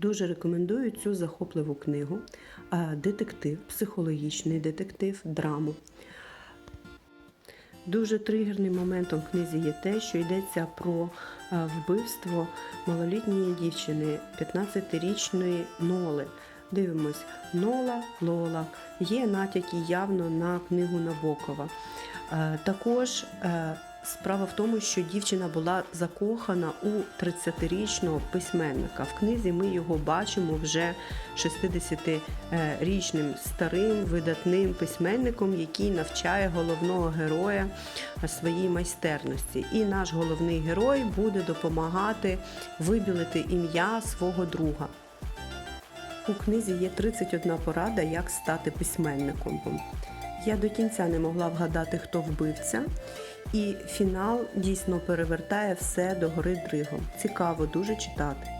Дуже рекомендую цю захопливу книгу. Е, Детектив, психологічний детектив, драму. Дуже тригерним моментом в книзі є те, що йдеться про е, вбивство малолітньої дівчини, 15-річної Ноли. Дивимось, Нола, Лола. Є натяки явно на книгу Набокова. Е, Також справа в тому, що дівчина була закохана у 30-річного письменника. В книзі ми його бачимо вже 60-річним старим видатним письменником, який навчає головного героя своїй майстерності. І наш головний герой буде допомагати вибілити ім'я свого друга. У книзі є 31 порада, як стати письменником. Я до кінця не могла вгадати, хто вбивця, і фінал дійсно перевертає все до гори дригом. Цікаво дуже читати.